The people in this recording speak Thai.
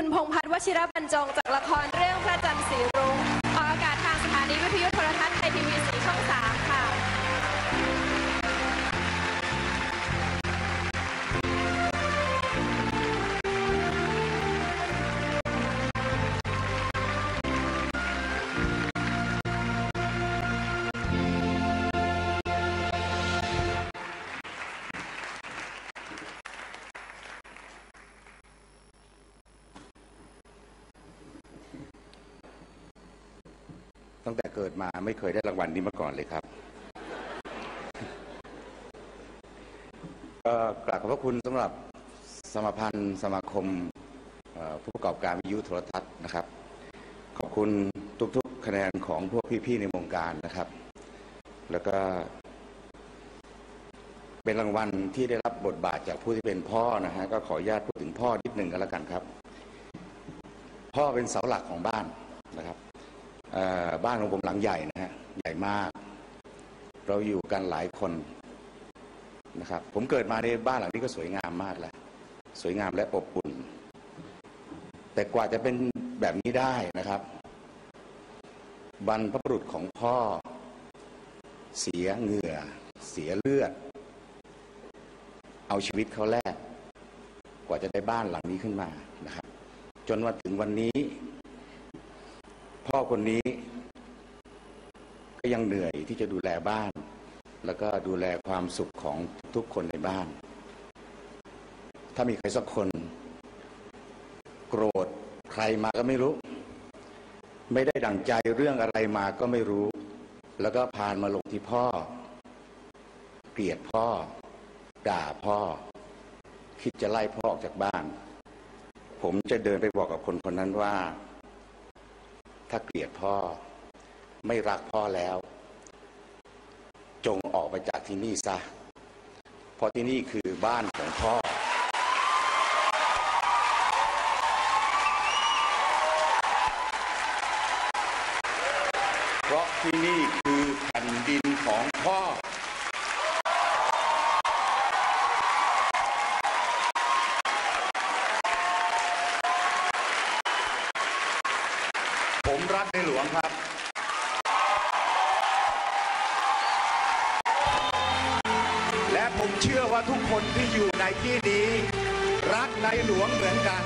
คุณพงพัฒน์วชิรบรรจงจากละครเรื่องพระจันทร์สี ตั้งแต่เกิดมาไม่เคยได้รางวัลนี้มาก่อนเลยครับก็กราบขอบพระคุณสำหรับสมาพันธ์สมาคมผู้ประกอบการวิทยุโทรทัศน์นะครับ ขอบคุณทุกๆ คะแนนของพวกพี่ๆในวงการนะครับ แล้วก็ เป็นรางวัลที่ได้รับบทบาทจากผู้ที่เป็นพ่อนะฮะก็ขออนุญาตพูดถึงพ่อนิดหนึ่งก็แล้วกันครับ พ่อเป็นเสาหลักของบ้าน บ้านของผมหลังใหญ่นะฮะใหญ่มาก เราอยู่กันหลายคนนะครับ ผมเกิดมาในบ้านหลังนี้ก็สวยงามมากแล้ว สวยงามและอบอุ่น แต่กว่าจะเป็นแบบนี้ได้นะครับ บรรพบุรุษของพ่อ เสียเหงื่อ เสียเลือด เอาชีวิตเขาแลกกว่าจะได้บ้านหลังนี้ขึ้นมานะครับ จนมาถึงวันนี้ คนนี้ ก็ยังเหนื่อยที่จะดูแลบ้าน แล้วก็ดูแลความสุขของทุกคนในบ้าน ถ้ามีใครสักคน โกรธใครมาก็ไม่รู้ ไม่ได้ดั่งใจเรื่องอะไรมาก็ไม่รู้ แล้วก็พานมาลงที่พ่อ เกลียดพ่อ ด่าพ่อ คิดจะไล่พ่อออกจากบ้าน ผมจะเดินไปบอกกับคนคนนั้นว่า ถ้าเกลียดพ่อไม่รักพ่อแล้ว จงออกไปจากที่นี่ซะ เพราะที่นี่คือบ้านของพ่อ เพราะที่นี่ดินของพ่อ ผมรักในหลวงครับและผมเชื่อว่าทุกคนที่อยู่ในที่นี้ รักในหลวงเหมือนกัน